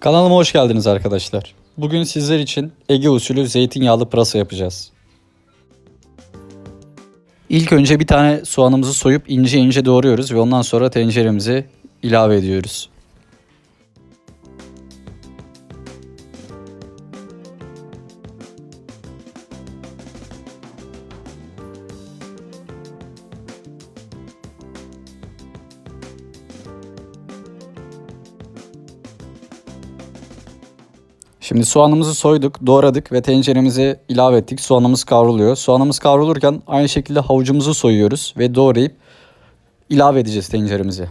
Kanalıma hoş geldiniz arkadaşlar. Bugün sizler için Ege usulü zeytinyağlı pırasa yapacağız. İlk önce bir tane soğanımızı soyup ince ince doğruyoruz ve ondan sonra tenceremize ilave ediyoruz. Şimdi soğanımızı soyduk, doğradık ve tenceremize ilave ettik. Soğanımız kavruluyor. Soğanımız kavrulurken aynı şekilde havucumuzu soyuyoruz ve doğrayıp ilave edeceğiz tenceremize.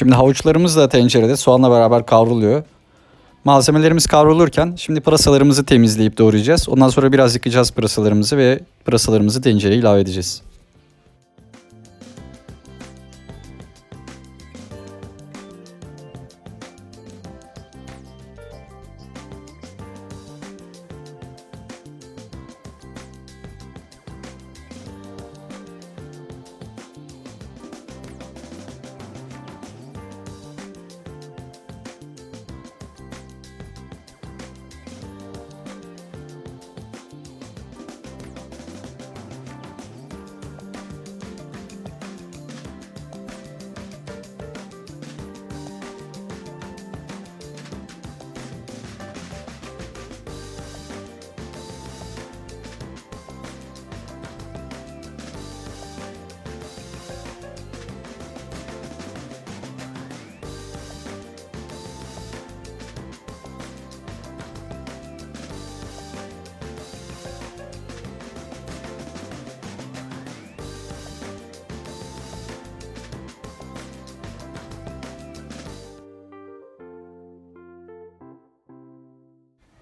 Şimdi havuçlarımız da tencerede soğanla beraber kavruluyor. Malzemelerimiz kavrulurken şimdi pırasalarımızı temizleyip doğrayacağız. Ondan sonra biraz yıkayacağız pırasalarımızı ve pırasalarımızı tencereye ilave edeceğiz.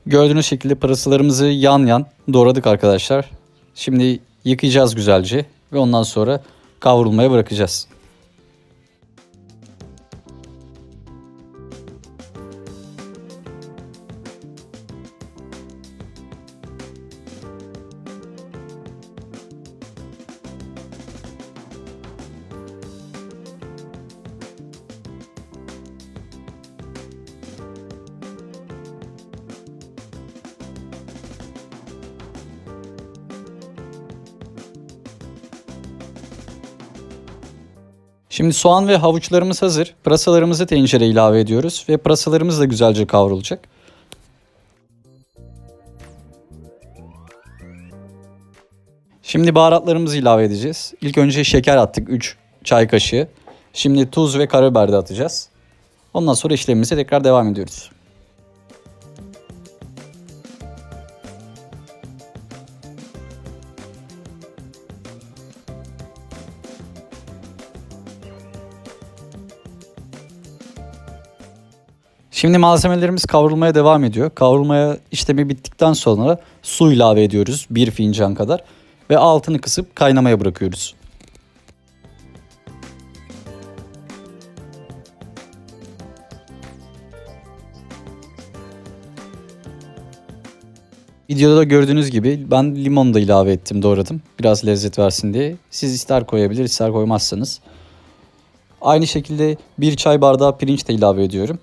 Gördüğünüz şekilde pırasalarımızı yan yan doğradık arkadaşlar. Şimdi yıkayacağız güzelce ve ondan sonra kavrulmaya bırakacağız. Şimdi soğan ve havuçlarımız hazır. Pırasalarımızı tencereye ilave ediyoruz ve pırasalarımız da güzelce kavrulacak. Şimdi baharatlarımızı ilave edeceğiz. İlk önce şeker attık 3 çay kaşığı. Şimdi tuz ve karabiber de atacağız. Ondan sonra işlemimize tekrar devam ediyoruz. Şimdi malzemelerimiz kavrulmaya devam ediyor. Kavrulmaya işlemi bittikten sonra su ilave ediyoruz. Bir fincan kadar. Ve altını kısıp kaynamaya bırakıyoruz. Videoda da gördüğünüz gibi ben limon da ilave ettim doğradım. Biraz lezzet versin diye. Siz ister koyabilir ister koymazsanız. Aynı şekilde bir çay bardağı pirinç de ilave ediyorum.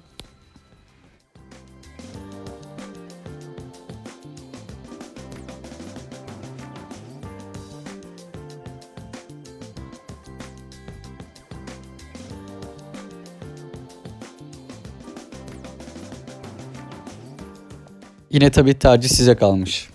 Yine tabii tercih size kalmış.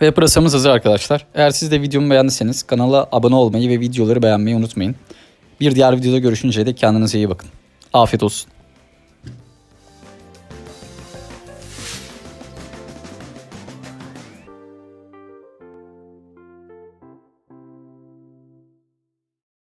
Ve pırasamız hazır arkadaşlar. Eğer siz de videomu beğendiyseniz kanala abone olmayı ve videoları beğenmeyi unutmayın. Bir diğer videoda görüşünceye dek kendinize iyi bakın. Afiyet olsun.